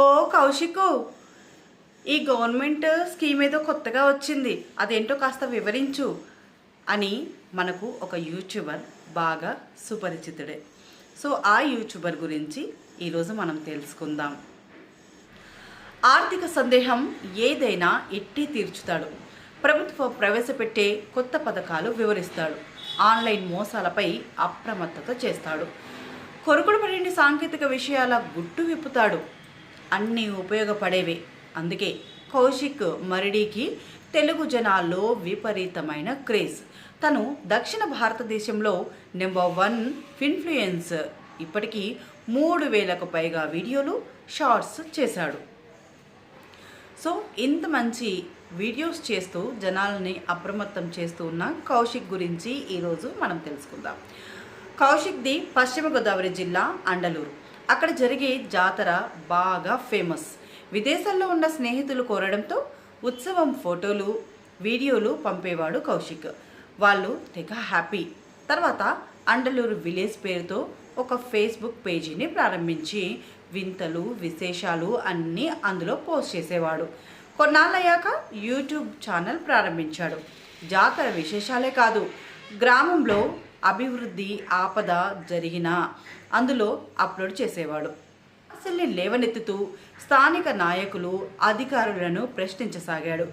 ఓ కౌశిక్ ఈ government scheme ఏదో కొత్తగా వచ్చింది. అదేంటో కాస్త వివరించు అని మనకు ఒక యూట్యూబర్ బాగా సుపరిచితుడే. సో ఆ యూట్యూబర్ గురించి ఈరోజు మనం తెలుసుకుందాం. ఆర్థిక సందేహం ఏదైనా ఎట్టి తీర్చుతాడు. ప్రభుత్వం ప్రవేశపెట్టే కొత్త పథకాలు వివరిస్తాడు. ఆన్లైన్ మోసాలపై అప్రమత్తత చేస్తాడు. కొరుకుడు పడిన సాంకేతిక విషయాల గుట్టు విప్పుతాడు. అన్నీ ఉపయోగపడేవే. అందుకే కౌశిక్ మరిడీకి తెలుగు జనాల్లో విపరీతమైన క్రేజ్. తను దక్షిణ భారతదేశంలో నెంబర్ వన్ ఇన్ఫ్లుయెన్స్ ఇప్పటికీ మూడు వేలకు పైగా వీడియోలు షార్ట్స్ చేశాడు. సో ఇంత మంచి వీడియోస్ చేస్తూ జనాలని అప్రమత్తం చేస్తూ ఉన్న కౌశిక్ గురించి ఈరోజు మనం తెలుసుకుందాం. కౌశిక్ది పశ్చిమ గోదావరి జిల్లా అండలూరు. అక్కడ జరిగే జాతర బాగా ఫేమస్. విదేశాల్లో ఉన్న స్నేహితులు కోరడంతో ఉత్సవం ఫోటోలు వీడియోలు పంపేవాడు కౌశిక్. వాళ్ళు తెగ హ్యాపీ. తర్వాత అండలూరు విలేజ్ పేరుతో ఒక ఫేస్బుక్ పేజీని ప్రారంభించి వింతలు విశేషాలు అన్నీ అందులో పోస్ట్ చేసేవాడు. కొన్నాళ్ళయ్యాక యూట్యూబ్ ఛానల్ ప్రారంభించాడు. జాతర విశేషాలే కాదు గ్రామంలో అభివృద్ధి ఆపద జరిగినా అందులో అప్లోడ్ చేసేవాడు. అసలు లేవనెత్తుతూ స్థానిక నాయకులు అధికారులను ప్రశ్నించసాగాడు.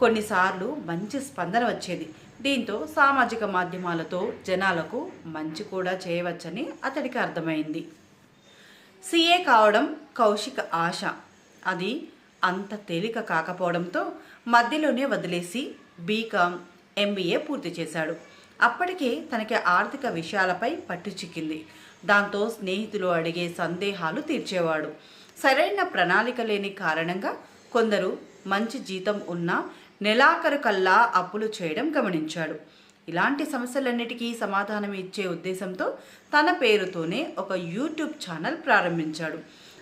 కొన్నిసార్లు మంచి స్పందన వచ్చేది. దీంతో సామాజిక మాధ్యమాలతో జనాలకు మంచి కూడా చేయవచ్చని అతడికి అర్థమైంది. సీఏ కావడం కౌశిక ఆశ. అది అంత తేలిక కాకపోవడంతో మధ్యలోనే వదిలేసి బీకామ్ ఎంబీఏ పూర్తి చేశాడు. అప్పటికే తనకి ఆర్థిక విషయాలపై పట్టు చిక్కింది దాంతో స్నేహితులు అడిగే సందేహాలు తీర్చేవాడు. సరైన ప్రణాళిక లేని కారణంగా కొందరు మంచి జీతం ఉన్నా నెలాఖరు కల్లా అప్పులు చేయడం గమనించాడు. ఇలాంటి సమస్యలన్నిటికీ సమాధానం ఇచ్చే ఉద్దేశంతో తన పేరుతోనే ఒక యూట్యూబ్ ఛానల్ ప్రారంభించాడు.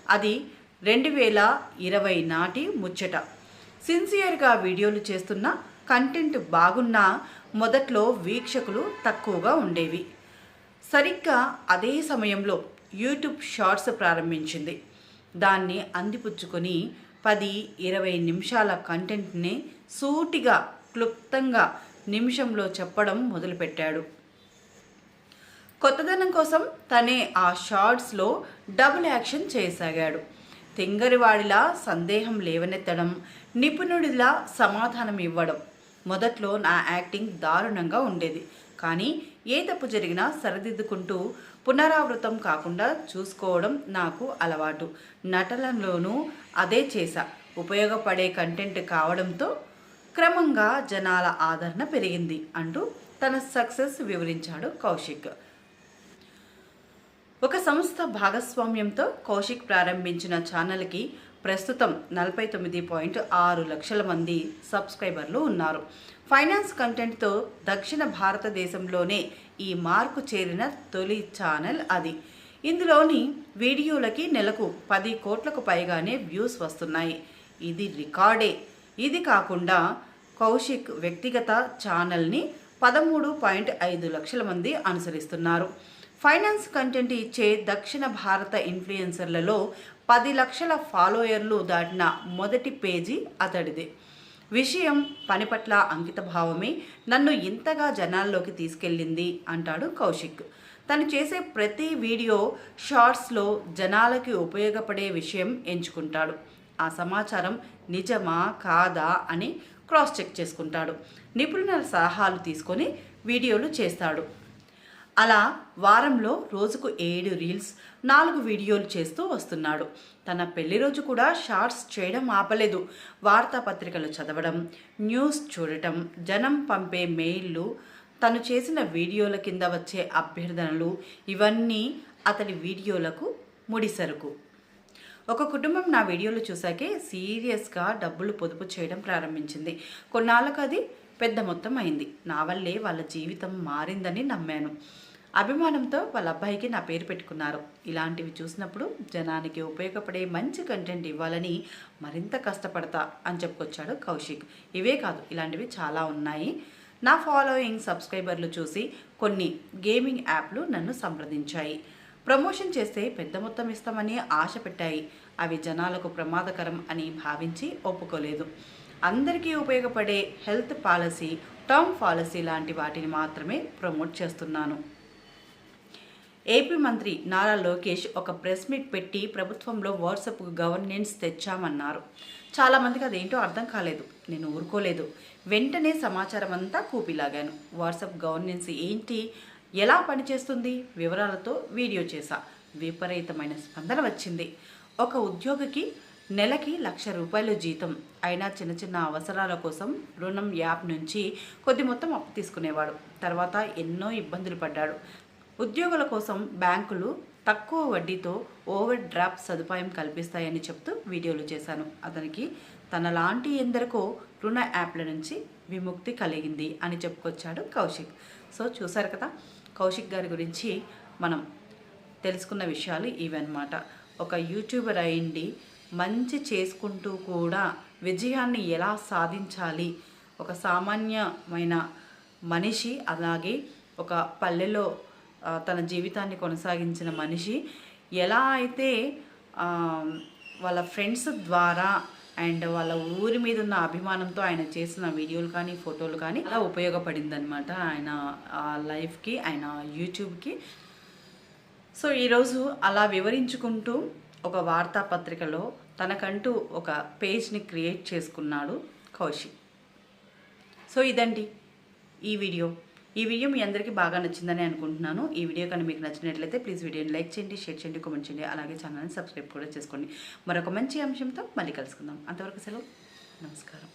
అది రెండు వేల ఇరవై నాటి ముచ్చట. సిన్సియర్గా వీడియోలు చేస్తున్న కంటెంట్ బాగున్నా మొదట్లో వీక్షకులు తక్కువగా ఉండేవి. సరిగ్గా అదే సమయంలో యూట్యూబ్ షార్ట్స్ ప్రారంభించింది. దాన్ని అందిపుచ్చుకొని పది ఇరవై నిమిషాల కంటెంట్ని సూటిగా క్లుప్తంగా నిమిషంలో చెప్పడం మొదలుపెట్టాడు. కొత్తదనం కోసం తనే ఆ షార్ట్స్లో డబుల్ యాక్షన్ చేయసాగాడు. తెంగరివాడిలా సందేహం లేవనెత్తడం నిపుణుడిలా సమాధానం ఇవ్వడం మొదట్లో నా యాక్టింగ్ దారుణంగా ఉండేది. కానీ ఏ తప్పు జరిగినా సరిదిద్దుకుంటూ పునరావృతం కాకుండా చూసుకోవడం నాకు అలవాటు. నటనలోనూ అదే చేశా. ఉపయోగపడే కంటెంట్ కావడంతో క్రమంగా జనాల ఆదరణ పెరిగింది అంటూ తన సక్సెస్ వివరించాడు కౌశిక్. ఒక సంస్థ భాగస్వామ్యంతో కౌశిక్ ప్రారంభించిన ఛానల్కి ప్రస్తుతం నలభై తొమ్మిది పాయింట్ ఆరు లక్షల మంది సబ్స్క్రైబర్లు ఉన్నారు. ఫైనాన్స్ కంటెంట్తో దక్షిణ భారతదేశంలోనే ఈ మార్కు చేరిన తొలి ఛానల్ అది. ఇందులోని వీడియోలకి నెలకు పది కోట్లకు పైగానే వ్యూస్ వస్తున్నాయి. ఇది రికార్డే. ఇది కాకుండా కౌశిక్ వ్యక్తిగత ఛానల్ని పదమూడు పాయింట్ ఐదు లక్షల మంది అనుసరిస్తున్నారు. ఫైనాన్స్ కంటెంట్ ఇచ్చే దక్షిణ భారత ఇన్ఫ్లుయెన్సర్లలో పది లక్షల ఫాలోయర్లు దాటిన మొదటి పేజీ అతడిదే. విషయం పని పట్ల అంకితభావమే నన్ను ఇంతగా జనాల్లోకి తీసుకెళ్ళింది అంటాడు కౌశిక్. తను చేసే ప్రతి వీడియో షార్ట్స్లో జనాలకి ఉపయోగపడే విషయం ఎంచుకుంటాడు. ఆ సమాచారం నిజమా కాదా అని క్రాస్ చెక్ చేసుకుంటాడు. నిపుణుల సలహాలు తీసుకొని వీడియోలు చేస్తాడు. అలా వారంలో రోజుకు ఏడు రీల్స్ నాలుగు వీడియోలు చేస్తూ వస్తున్నాడు. తన పెళ్ళి రోజు కూడా షార్ట్స్ చేయడం ఆపలేదు. వార్తాపత్రికలు చదవడం న్యూస్ చూడటం జనం పంపే మెయిల్లు తను చేసిన వీడియోల కింద వచ్చే అభ్యర్థనలు ఇవన్నీ అతని వీడియోలకు ముడిసరుకు ఒక కుటుంబం నా వీడియోలు చూసాకే సీరియస్గా డబ్బులు పొదుపు చేయడం ప్రారంభించింది. కొన్నాళ్ళకు అది పెద్ద మొత్తం అయింది. నా వల్లే వాళ్ళ జీవితం మారిందని నమ్మాను. అభిమానంతో వాళ్ళ అబ్బాయికి నా పేరు పెట్టుకున్నారు. ఇలాంటివి చూసినప్పుడు జనానికి ఉపయోగపడే మంచి కంటెంట్ ఇవ్వాలని మరింత కష్టపడతా అని చెప్పుకొచ్చాడు కౌశిక్. ఇవే కాదు ఇలాంటివి చాలా ఉన్నాయి. నా ఫాలోయింగ్ సబ్స్క్రైబర్లు చూసి కొన్ని గేమింగ్ యాప్లు నన్ను సంప్రదించాయి. ప్రమోషన్ చేస్తే పెద్ద మొత్తం ఇస్తామని ఆశ పెట్టాయి. అవి జనాలకు ప్రమాదకరం అని భావించి ఒప్పుకోలేదు. అందరికీ ఉపయోగపడే హెల్త్ పాలసీ టర్మ్ పాలసీ లాంటి వాటిని మాత్రమే ప్రమోట్ చేస్తున్నాను. ఏపీ మంత్రి నారా లోకేష్ ఒక ప్రెస్ మీట్ పెట్టి ప్రభుత్వంలో వాట్సాప్ గవర్నెన్స్ తెచ్చామన్నారు. చాలామందికి అదేంటో అర్థం కాలేదు. నేను ఊరుకోలేదు. వెంటనే సమాచారం అంతా కూపిలాగాను. వాట్సాప్ గవర్నెన్స్ ఏంటి? ఎలా పనిచేస్తుంది? వివరాలతో వీడియో చేశా. విపరీతమైన స్పందన వచ్చింది. ఒక ఉద్యోగికి నెలకి లక్ష రూపాయలు జీతం. అయినా చిన్న చిన్న అవసరాల కోసం రుణం యాప్ నుంచి కొద్ది మొత్తం అప్పు తీసుకునేవాడు. తర్వాత ఎన్నో ఇబ్బందులు పడ్డాడు. ఉద్యోగుల కోసం బ్యాంకులు తక్కువ వడ్డీతో ఓవర్ డ్రాఫ్ట్ సదుపాయం కల్పిస్తాయని చెప్తూ వీడియోలు చేశాను. అతనికి తనలాంటి ఎందరికో రుణ యాప్ల నుంచి విముక్తి కలిగింది అని చెప్పుకొచ్చాడు కౌశిక్. సో చూసారు కదా కౌశిక్ గారి గురించి మనం తెలుసుకున్న విషయాలు ఇవన్నమాట. ఒక యూట్యూబర్ అయింది మంచి చేసుకుంటూ కూడా విజయాన్ని ఎలా సాధించాలి? ఒక సామాన్యమైన మనిషి అలాగే ఒక పల్లెలో తన జీవితాన్ని కొనసాగించిన మనిషి. ఎలా అయితే వాళ్ళ ఫ్రెండ్స్ ద్వారా అండ్ వాళ్ళ ఊరి మీద ఉన్న అభిమానంతో ఆయన చేసిన వీడియోలు కానీ ఫోటోలు కానీ అలా ఉపయోగపడింది అనమాట ఆయన లైఫ్కి ఆయన యూట్యూబ్కి. సో ఈరోజు అలా వివరించుకుంటూ ఒక వార్తాపత్రికలో తనకంటూ ఒక పేజ్ని క్రియేట్ చేసుకున్నాడు కౌశిక్. సో ఇదండి ఈ వీడియో. ఈ వీడియో మీ అందరికీ బాగా నచ్చిందని అనుకుంటున్నాను. ఈ వీడియో కానీ మీకు నచ్చినట్లయితే ప్లీజ్ వీడియోని లైక్ చేయండి షేర్ చేయండి కామెంట్ చేయండి. అలాగే ఛానల్ని సబ్స్క్రైబ్ కూడా చేసుకోండి. మరొక మంచి అంశంతో మళ్ళీ కలుసుకుందాం. అంతవరకు సెలవు. నమస్కారం.